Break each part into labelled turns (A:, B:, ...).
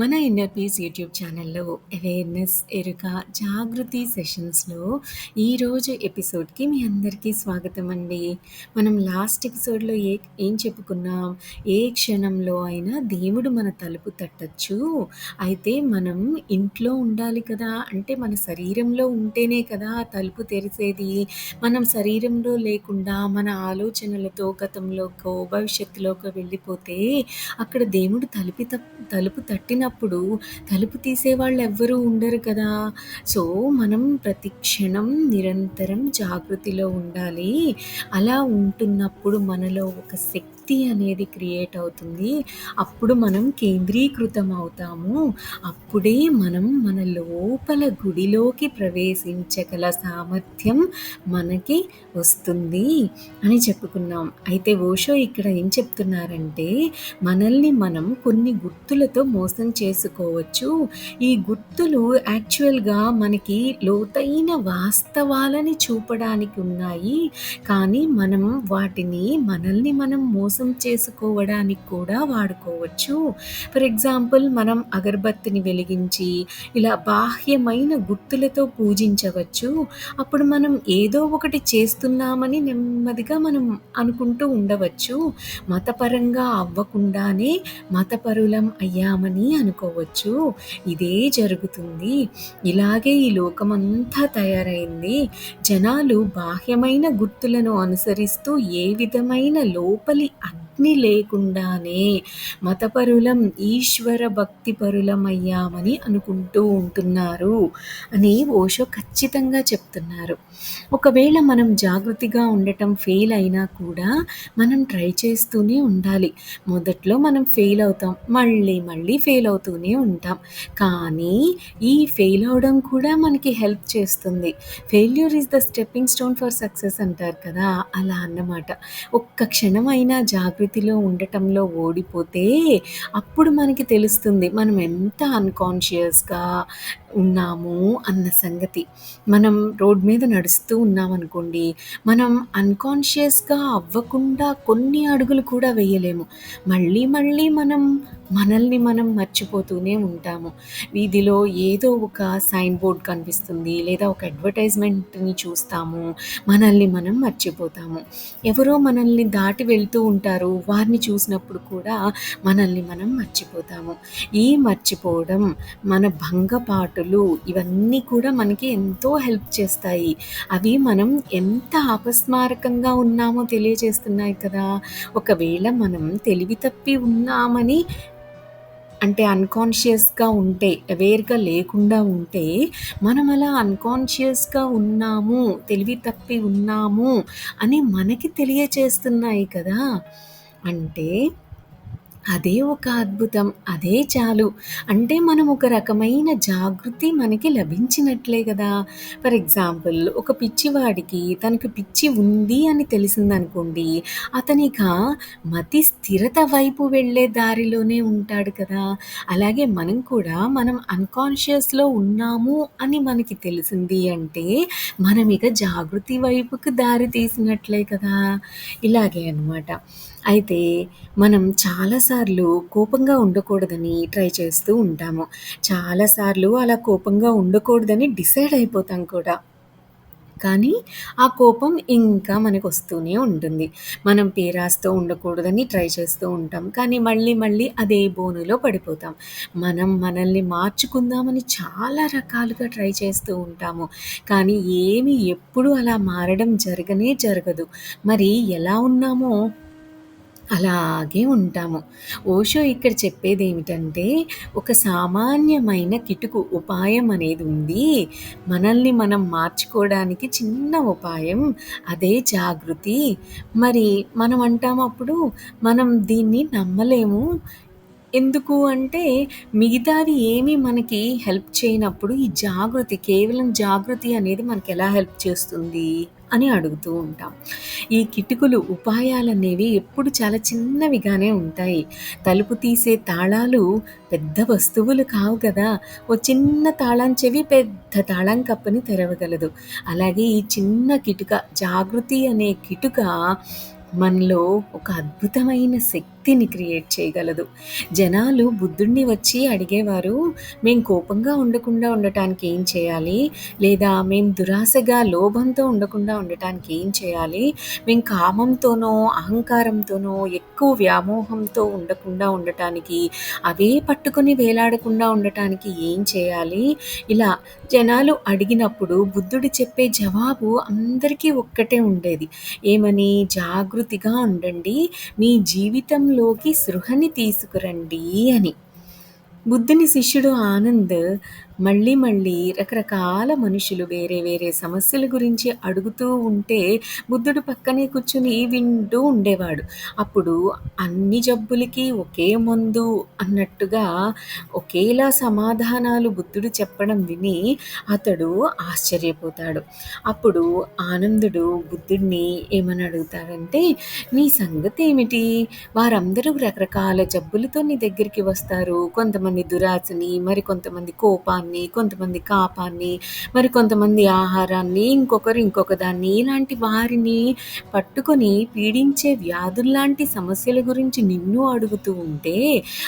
A: మన ఎన్ఆర్పీస్ యూట్యూబ్ ఛానల్లో అవేర్నెస్ ఎరుక జాగృతి సెషన్స్లో ఈరోజు ఎపిసోడ్కి మీ అందరికీ స్వాగతం అండి మనం లాస్ట్ ఎపిసోడ్లో ఏ ఏం చెప్పుకున్నాం? ఏ క్షణంలో అయినా దేవుడు మన తలుపు తట్టచ్చు. అయితే మనం ఇంట్లో ఉండాలి కదా అంటే మన శరీరంలో ఉంటేనే కదా తలుపు తెరిసేది. మనం శరీరంలో లేకుండా మన ఆలోచనలతో గతంలోకో భవిష్యత్తులోకో వెళ్ళిపోతే అక్కడ దేవుడు తలుపు తలుపు తట్టిన ఉన్నప్పుడు తలుపు తీసేవాళ్ళు ఎవ్వరూ ఉండరు కదా. సో మనం ప్రతి క్షణం నిరంతరం జాగృతిలో ఉండాలి. అలా ఉంటున్నప్పుడు మనలో ఒక శక్తి అనేది క్రియేట్ అవుతుంది. అప్పుడు మనం కేంద్రీకృతం అవుతాము. అప్పుడే మనం మన లోపల గుడిలోకి ప్రవేశించగల సామర్థ్యం మనకి వస్తుంది అని చెప్పుకున్నాం. అయితే ఓషో ఇక్కడ ఏం చెప్తున్నారంటే మనల్ని మనం కొన్ని గుర్తులతో మోసం చేసుకోవచ్చు. ఈ గుర్తులు యాక్చువల్గా మనకి లోతైన వాస్తవాలని చూపడానికి ఉన్నాయి. కానీ మనం వాటిని మనల్ని మనం మోసం చేసుకోవడానికి కూడా వాడుకోవచ్చు. ఫర్ ఎగ్జాంపుల్ మనం అగరబత్తిని వెలిగించి ఇలా బాహ్యమైన గుర్తులతో పూజించవచ్చు. అప్పుడు మనం ఏదో ఒకటి చేస్తున్నామని నెమ్మదిగా మనం అనుకుంటూ ఉండవచ్చు. మతపరంగా అవ్వకుండానే మతపరులం అయ్యామని అనుకోవచ్చు. ఇదే జరుగుతుంది. ఇలాగే ఈ లోకమంతా తయారైంది. జనాలు బాహ్యమైన గుర్తులను అనుసరిస్తూ ఏ విధమైన లోపలి అగ్ని లేకుండానే మతపరులం ఈశ్వర భక్తి పరులమయ్యామని అనుకుంటూ ఉంటున్నారు అని ఓషో ఖచ్చితంగా చెప్తున్నారు. ఒకవేళ మనం జాగృతిగా ఉండటం ఫెయిల్ అయినా కూడా మనం ట్రై చేస్తూనే ఉండాలి. మొదట్లో మనం ఫెయిల్ అవుతాం మళ్ళీ మళ్ళీ ఫెయిల్ అవుతూనే ఉంటాం. కానీ ఈ ఫెయిల్ అవడం కూడా మనకి హెల్ప్ చేస్తుంది. Failure is the stepping stone for success అంటారు కదా అలా అన్నమాట. ఒక్క క్షణం అయినా జాగృతి పరిస్థితిలో ఉండటంలో ఓడిపోతే అప్పుడు మనకి తెలుస్తుంది మనం ఎంత అన్కాన్షియస్గా ఉన్నాము అన్న సంగతి. మనం రోడ్ మీద నడుస్తూ ఉన్నామనుకోండి మనం అన్కాన్షియస్గా అవ్వకుండా కొన్ని అడుగులు కూడా వేయలేము. మళ్ళీ మళ్ళీ మనం మనల్ని మనం మర్చిపోతూనే ఉంటాము. వీధిలో ఏదో ఒక సైన్ బోర్డ్ కనిపిస్తుంది లేదా ఒక అడ్వర్టైజ్మెంట్ని చూస్తాము మనల్ని మనం మర్చిపోతాము. ఎవరో మనల్ని దాటి వెళ్తూ ఉంటారు వారిని చూసినప్పుడు కూడా మనల్ని మనం మర్చిపోతాము. ఈ మర్చిపోవడం మన భంగపాటు భంగపాటులు ఇవన్నీ కూడా మనకి ఎంతో హెల్ప్ చేస్తాయి. అవి మనం ఎంత అపస్మారకంగా ఉన్నామో తెలియజేస్తున్నాయి కదా. ఒకవేళ మనం తెలివి తప్పి ఉన్నామని అంటే అన్కాన్షియస్గా ఉంటే అవేర్గా లేకుండా ఉంటే మనం అలా అన్కాన్షియస్గా ఉన్నాము తెలివి తప్పి ఉన్నాము అని మనకి తెలియచేస్తున్నాయి కదా. అంటే అదే ఒక అద్భుతం అదే చాలు. అంటే మనం ఒక రకమైన జాగృతి మనకి లభించినట్లే కదా. ఫర్ ఎగ్జాంపుల్ ఒక పిచ్చివాడికి తనకు పిచ్చి ఉంది అని తెలిసిందనుకోండి అతనిక మతి స్థిరత వైపు వెళ్ళే దారిలోనే ఉంటాడు కదా. అలాగే మనం కూడా మనం అన్కాన్షియస్లో ఉన్నాము అని మనకి తెలిసింది అంటే మనం ఇక జాగృతి వైపుకు దారి తీసినట్లే కదా. ఇలాగే అనమాట అయితే మనం చాలాసార్లు కోపంగా ఉండకూడదని ట్రై చేస్తూ ఉంటాము. చాలాసార్లు అలా కోపంగా ఉండకూడదని డిసైడ్ అయిపోతాం కూడా. కానీ ఆ కోపం ఇంకా మనకు వస్తూనే ఉంటుంది. మనం పేరాస్తో ఉండకూడదని ట్రై చేస్తూ ఉంటాం. కానీ మళ్ళీ మళ్ళీ అదే బోనులో పడిపోతాం. మనం మనల్ని మార్చుకుందామని చాలా రకాలుగా ట్రై చేస్తూ ఉంటాము. కానీ ఏమి ఎప్పుడు అలా మారడం జరగనే జరగదు. మరి ఎలా ఉన్నామో? అలాగే ఉంటాము. ఓషో ఇక్కడ చెప్పేది ఏమిటంటే ఒక సామాన్యమైన కిటుకు ఉపాయం అనేది ఉంది. మనల్ని మనం మార్చుకోవడానికి చిన్న ఉపాయం అదే జాగృతి. మరి మనం అంటాము అప్పుడు మనం దీన్ని నమ్మలేము. ఎందుకు అంటే మిగతావి ఏమీ మనకి హెల్ప్ చేయనప్పుడు ఈ జాగృతి కేవలం జాగృతి అనేది మనకి ఎలా హెల్ప్ చేస్తుంది అని అడుగుతూ ఉంటాం. ఈ కిటుకులు ఉపాయాలనేవి ఎప్పుడు చాలా చిన్నవిగానే ఉంటాయి. తలుపు తీసే తాళాలు పెద్ద వస్తువులు కావు కదా. ఓ చిన్న తాళం చెవి పెద్ద తాళం కప్పని తెరవగలదు. అలాగే ఈ చిన్న కిటుక జాగృతి అనే కిటుక మనలో ఒక అద్భుతమైన శక్తి శక్తిని క్రియేట్ చేయగలదు. జనాలు బుద్ధుడిని వచ్చి అడిగేవారు మేము కోపంగా ఉండకుండా ఉండటానికి ఏం చేయాలి? లేదా మేము దురాశగా లోభంతో ఉండకుండా ఉండటానికి ఏం చేయాలి? మేము కామంతోనో అహంకారంతోనో ఎక్కువ వ్యామోహంతో ఉండకుండా ఉండటానికి అవే పట్టుకొని వేలాడకుండా ఉండటానికి ఏం చేయాలి? ఇలా జనాలు అడిగినప్పుడు బుద్ధుడు చెప్పే జవాబు అందరికీ ఒక్కటే ఉండేది. ఏమని? జాగృతిగా ఉండండి. మీ జీవితంలో లోకి సృహని తీసుకురండి అని. బుద్ధుని శిష్యుడు ఆనంద్ మళ్ళీ మళ్ళీ రకరకాల మనుషులు వేరే వేరే సమస్యల గురించి అడుగుతూ ఉంటే బుద్ధుడు పక్కనే కూర్చుని వింటూ ఉండేవాడు. అప్పుడు అన్ని జబ్బులకి ఒకే మందు అన్నట్టుగా ఒకేలా సమాధానాలు బుద్ధుడు చెప్పడం విని అతడు ఆశ్చర్యపోతాడు. అప్పుడు ఆనందుడు బుద్ధుడిని ఏమని అడుగుతాడంటే నీ సంగతి ఏమిటి? వారందరూ రకరకాల జబ్బులతో నీ దగ్గరికి వస్తారు. కొంతమంది దురాశని మరి కొంతమంది కోపాన్ని ఆహారాన్ని కొంతమంది కాపాన్ని మరి కొంతమంది ఆహారాన్ని ఇంకొకరు ఇంకొక దాన్ని ఇలాంటి వారిని పట్టుకొని పీడించే వ్యాధుల్లాంటి సమస్యల గురించి నిన్ను అడుగుతూ ఉంటే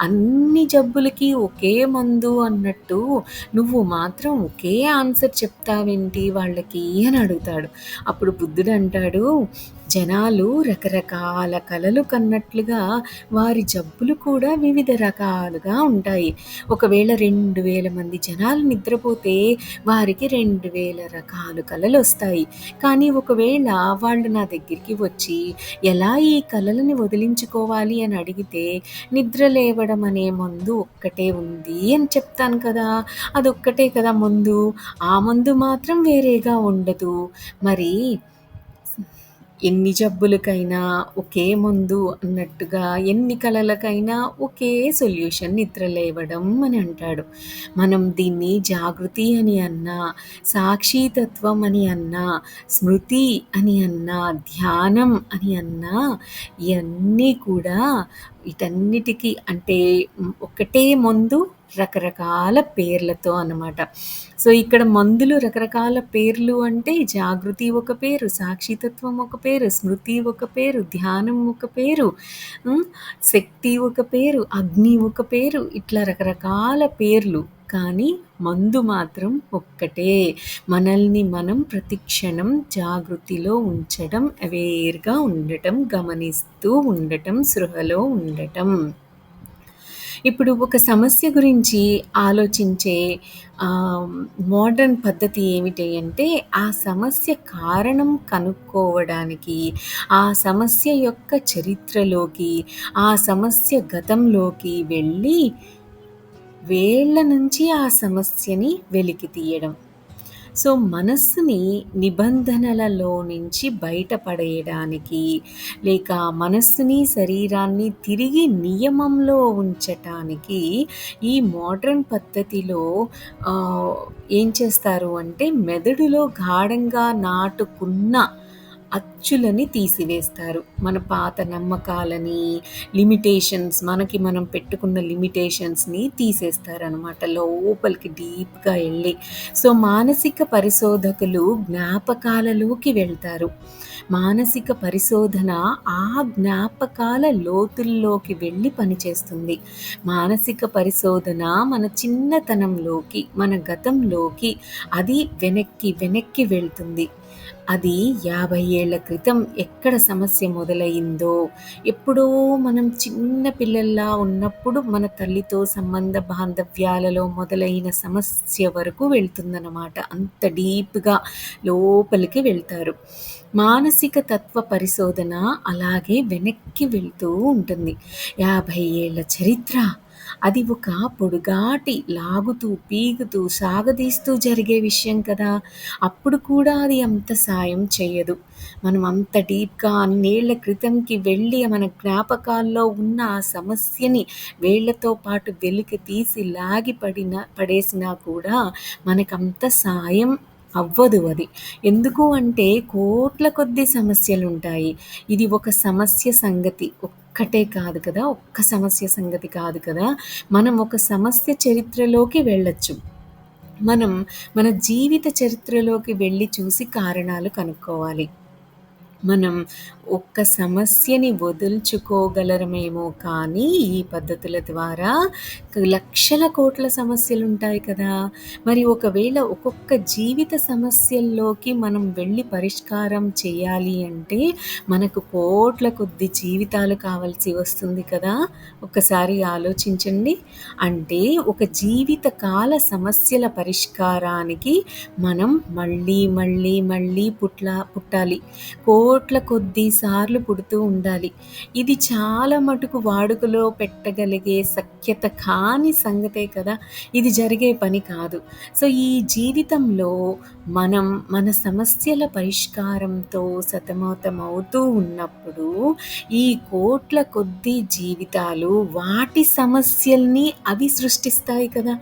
A: అన్ని జబ్బులకి ఒకే మందు అన్నట్టు నువ్వు మాత్రం ఒకే ఆన్సర్ చెప్తావేంటి వాళ్ళకి అని అడుగుతాడు. అప్పుడు బుద్ధుడు అంటాడు జనాలు రకరకాల కలలు కన్నట్లుగా వారి జబ్బులు కూడా వివిధ రకాలుగా ఉంటాయి. ఒకవేళ రెండు వేల మంది జనాలు నిద్రపోతే వారికి రెండు వేల రకాలు కలలు వస్తాయి. కానీ ఒకవేళ వాళ్ళు నా దగ్గరికి వచ్చి ఎలా ఈ కళలని వదిలించుకోవాలి? అని అడిగితే నిద్ర లేవడం అనే మందు ఒక్కటే ఉంది అని చెప్తాను కదా. అదొక్కటే కదా మందు. ఆ మందు మాత్రం వేరేగా ఉండదు. మరి ఎన్ని జబ్బులకైనా ఒకే మందు అన్నట్టుగా ఎన్ని కళలకైనా ఒకే సొల్యూషన్ నిద్ర లేవడం అని అంటాడు. మనం దీన్ని జాగృతి అని అన్నా సాక్షితత్వం అని అన్నా స్మృతి అని అన్నా ధ్యానం అని అన్నా ఇవన్నీ కూడా వీటన్నిటికీ అంటే ఒకటే మందు రకరకాల పేర్లతో అన్నమాట. సో ఇక్కడ మందులు రకరకాల పేర్లు అంటే జాగృతి ఒక పేరు సాక్షితత్వం ఒక పేరు స్మృతి ఒక పేరు ధ్యానం ఒక పేరు శక్తి ఒక పేరు అగ్ని ఒక పేరు ఇట్లా రకరకాల పేర్లు. కానీ మందు మాత్రం ఒక్కటే. మనల్ని మనం ప్రతిక్షణం జాగృతిలో ఉంచడం అవేర్గా ఉండటం గమనిస్తూ ఉండటం సృహలో ఉండటం. ఇప్పుడు ఒక సమస్య గురించి ఆలోచించే మోడర్న్ పద్ధతి ఏమిటి అంటే ఆ సమస్య కారణం కనుక్కోవడానికి ఆ సమస్య యొక్క చరిత్రలోకి ఆ సమస్య గతంలోకి వెళ్ళి వేళ్ళ నుంచి ఆ సమస్యని వెలికి తీయడం. సో మనస్సుని నిబంధనలలో నుంచి బయటపడేయడానికి లేక మనస్సుని శరీరాన్ని తిరిగి నియమంలో ఉంచటానికి ఈ మోడ్రన్ పద్ధతిలో ఏం చేస్తారు అంటే మెదడులో గాఢంగా నాటుకున్న అచ్చులని తీసివేస్తారు. మన పాత నమ్మకాలని లిమిటేషన్స్ మనకి మనం పెట్టుకున్న లిమిటేషన్స్ని తీసేస్తారనమాట లోపలికి డీప్గా వెళ్ళి. సో మానసిక పరిశోధకులు జ్ఞాపకాలలోకి వెళ్తారు. మానసిక పరిశోధన ఆ జ్ఞాపకాల లోతుల్లోకి వెళ్ళి పనిచేస్తుంది. మానసిక పరిశోధన మన చిన్నతనంలోకి మన గతంలోకి అది వెనక్కి వెనక్కి వెళ్తుంది. అది యాభై ఏళ్ళ క్రితం ఎక్కడ సమస్య మొదలైందో ఎప్పుడో మనం చిన్న పిల్లల్లా ఉన్నప్పుడు మన తల్లితో సంబంధ బాంధవ్యాలలో మొదలైన సమస్య వరకు వెళ్తుందన్నమాట. అంత డీప్గా లోపలికి వెళ్తారు. మానసిక తత్వ పరిశోధన అలాగే వెనక్కి వెళ్తూ ఉంటుంది. యాభై ఏళ్ళ చరిత్ర అది ఒక పొడుగాటి లాగుతూ పీగుతూ సాగదీస్తూ జరిగే విషయం కదా. అప్పుడు కూడా అది అంత సాయం చేయదు మనం అంత డీప్గా అన్నేళ్ళ క్రితంకి వెళ్ళి మన జ్ఞాపకాల్లో ఉన్న ఆ సమస్యని వేళ్ళతో పాటు వెలికి తీసి లాగి పడిన పడేసినా కూడా మనకంత సాయం అవ్వదు అది. ఎందుకు అంటే కోట్ల కొద్ది సమస్యలు ఉంటాయి ఇది ఒక సమస్య సంగతి ఒక్కటే కాదు కదా ఒక్క సమస్య సంగతి కాదు కదా. మనం ఒక సమస్య చరిత్రలోకి వెళ్ళచ్చు. మనం మన జీవిత చరిత్రలోకి వెళ్ళి చూసి కారణాలు కనుక్కోవాలి. మనం ఒక్క సమస్యని వదుల్చుకోగలరమేమో కానీ ఈ పద్ధతుల ద్వారా లక్షల కోట్ల సమస్యలు ఉంటాయి కదా! మరి ఒకవేళ ఒక్కొక్క జీవిత సమస్యల్లోకి మనం వెళ్ళి పరిష్కారం చేయాలి అంటే మనకు కోట్ల కొద్ది జీవితాలు కావాల్సి వస్తుంది కదా! ఒక్కసారి ఆలోచించండి. అంటే ఒక జీవిత కాల సమస్యల పరిష్కారానికి మనం మళ్ళీ, మళ్ళీ, మళ్ళీ పుట్లా పుట్టాలి. కోట్ల కొద్దీ సార్లు పుడుతూ ఉండాలి. ఇది చాలా మటుకు వాడుకలో పెట్టగలిగే సఖ్యత కాని సంగతే కదా! ఇది జరిగే పని కాదు. సో, ఈ జీవితంలో మనం మన సమస్యల పరిష్కారంతో సతమతమవుతూ ఉన్నప్పుడు, ఈ కోట్ల కొద్దీ జీవితాలు వాటి సమస్యల్ని అవి సృష్టిస్తాయి కదా!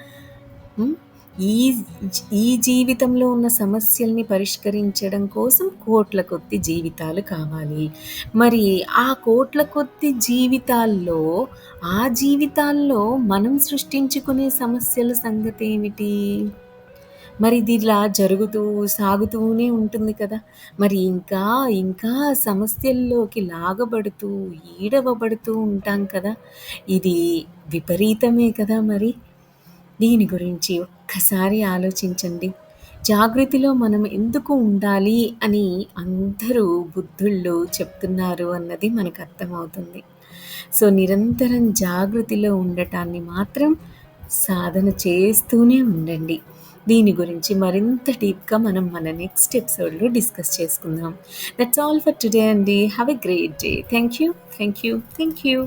A: ఈ ఈ జీవితంలో ఉన్న సమస్యల్ని పరిష్కరించడం కోసం కోట్ల కొద్ది జీవితాలు కావాలి. మరి ఆ కోట్ల కొద్ది జీవితాల్లో, ఆ జీవితాల్లో మనం సృష్టించుకునే సమస్యల సంగతి ఏమిటి మరి ఇది ఇలా జరుగుతూ, సాగుతూనే ఉంటుంది కదా! మరి ఇంకా, ఇంకా సమస్యల్లోకి లాగబడుతూ, ఈడవబడుతూ ఉంటాం కదా! ఇది విపరీతమే కదా మరి! దీని గురించి ఒక్కసారి ఆలోచించండి. జాగృతిలో మనం ఎందుకు ఉండాలి అని అందరూ బుద్ధుళ్ళు చెప్తున్నారు అన్నది మనకు అర్థమవుతుంది. సో, నిరంతరం జాగృతిలో ఉండటాన్ని మాత్రం సాధన చేస్తూనే ఉండండి. దీని గురించి మరింత డీప్‌గా మనం మన నెక్స్ట్ ఎపిసోడ్‌లో డిస్కస్ చేసుకుందాం. దట్స్ ఆల్ ఫర్ టుడే అండి. Have a great day. Thank you. Thank you. Thank you.